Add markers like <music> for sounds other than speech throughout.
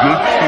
Good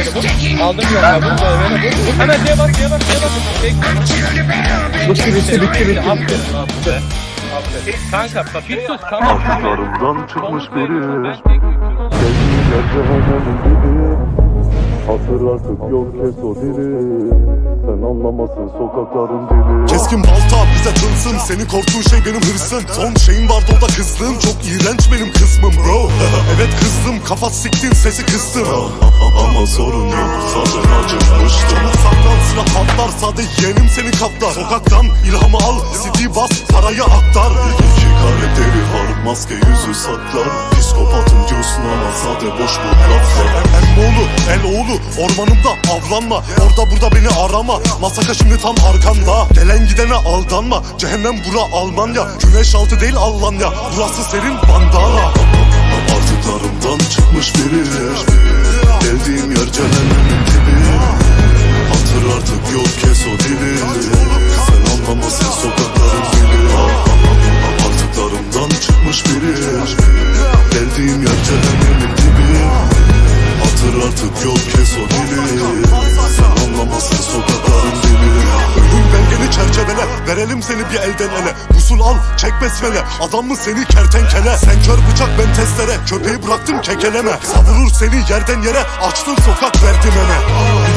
Aldım. Aldım ya. Hemen diye bak diye bak bak. Bitti bitti bitti bitti. Aferin aferin. Kanka bak bir sus tamam. Çıkmış biri Hatır artık yok kes o dili Sen anlamasın sokakların dili. Keskin balta bize tılsım Senin korktuğun şey benim hırsım. Son şeyim vardı o da kızlığım. Çok iğrenç benim kısmım bro <laughs> Evet kızdım kafa siktin sesi kıstım. Ama sorun yok zaten acıkmıştım Silah patlar sade yeğenim seni kaplar. Sokaktan ilhamı al CD bas parayı aktar. İki karakteri var maske yüzü saklar. Psikopatım diyorsun ama sade boş bu laflar. Emmoğlu el oğlu ormanımda avlanma. Orada burada beni arama. Masaka şimdi tam arkanda. Gelen gidene aldanma. Cehennem bura Almanya. Güneş altı değil Almanya. Burası serin bandana. Artıklarımdan çıkmış biri. Geldiğim yer cehennemin dibi Hatır artık yok kes o dili. Sen anlamasın sokakların dili Artıklarımdan çıkmış biri. Geldiğim yer cehennemin dibi Hatır artık yok kes o dili. Sen anlamasın sokakların dili Ölüm belgeni çerçevele Verelim seni bir elden ele. Usul al çek besmele. Adam mı seni kertenkele? Sen kör bıçak ben testere. Köpeği bıraktım kekeleme. Savurur seni yerden yere Açtım sokak verdim çok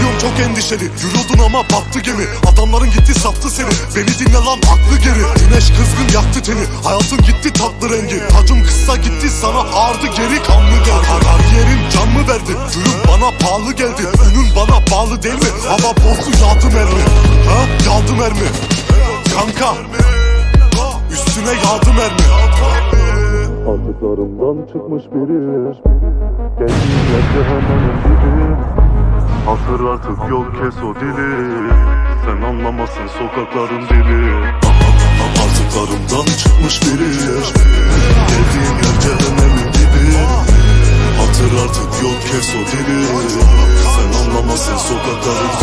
endişeli Yürüyordun ama battı gemi. Adamların gitti sattı seni. Beni dinle lan aklı geri. Güneş kızgın yaktı teni. Hayatın gitti tatlı rengi. Tacım kısa gitti sana ağırdı geri kanlı geldi. Kariyerim can mı verdi? Gülüm bana pahalı geldi. Ünün bana bağlı değil mi? Hava bozdu yağdı mermi. Ha? Yağdı mermi. Kanka Üstüne yağdı mermi. Artıklarımdan çıkmış biri. Geldiğim yer cehennemin dibi Hatır artık yok kes o dili. Sen anlamasın sokakların dili. Artıklarımdan çıkmış biri. Geldiğim yer cehennemin dibi. Hatır artık yok kes o dili. Sen anlamazsın sokakların dili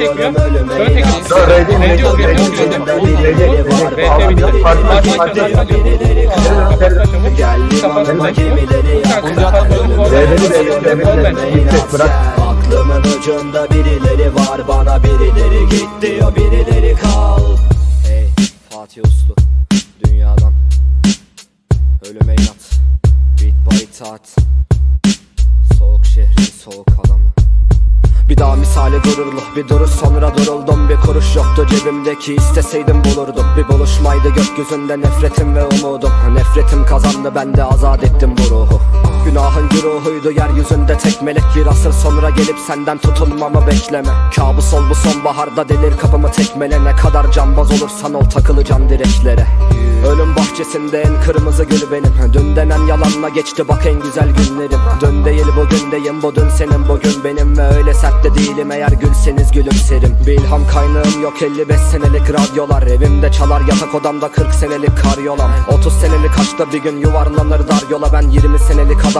Dön tek yap. Dön tek yap. VT yok VT yok VT yok. VT bitti. Başbaşını Geldim anama gemileri yak Bırak. Aklımın ucunda birileri var bana birileri git diyor birileri kal Hey Fatih Uslu dünyadan Ölüme inat Beat by itaat daha misali gururlu bir duruş sonra duruldum. Bir kuruş yoktu cebimdeki isteseydim bulurdum. Bir buluşmaydı gökyüzünde nefretim ve umudum. Nefretim kazandı ben de azat ettim bu ruhu Günahın güruhuydu yeryüzünde tek melek Bir asır sonra gelip senden tutulmamı bekleme. Kabus ol bu sonbaharda delir kapımı tekmele Ne kadar cambaz olursan ol takılacaksın direklere. Ölüm bahçesinde en kırmızı gül benim. Dün denen yalanla geçti bak en güzel günlerim. Dün değil bugündeyim bu dün senin bugün benim. Ve öyle sert de değilim eğer gülseniz gülümserim. Bir ilham kaynağım yok 55 senelik radyolar. Evimde çalar yatak odamda 40 senelik karyolam. 30 senelik aşkta bir gün yuvarlanır dar yola. Ben 20 senelik adam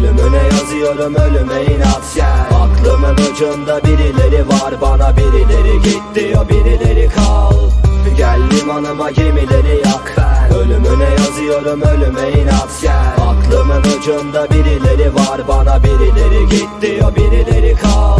Ölümüne yazıyorum ölüme inat gel. Aklımın ucunda birileri var bana birileri git diyor birileri kal. Geldim anıma gemileri yak ben. Ölümüne yazıyorum ölüme inat gel. Aklımın ucunda birileri var bana birileri git diyor birileri kal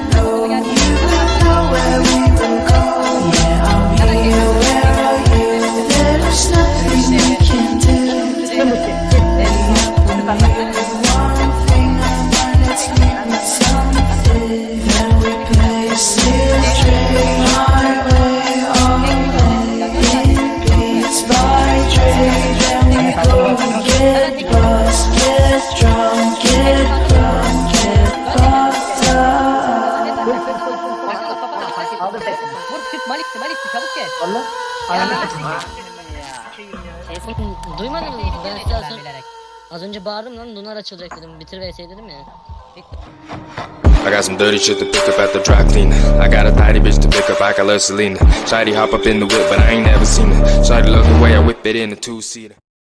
me die. çabuk geç. Valla. Ananı Telefon duymadınız mı? Ben size az önce, az önce bağırdım lan Lunar açılacak dedim. Bitir vs dedim ya. I got some dirty shit to pick up at the dry cleaner. I got a tidy bitch to pick up, I call her Selena. Shady hop up in the whip, but I ain't never seen her. Shady love the way I whip it in a two-seater.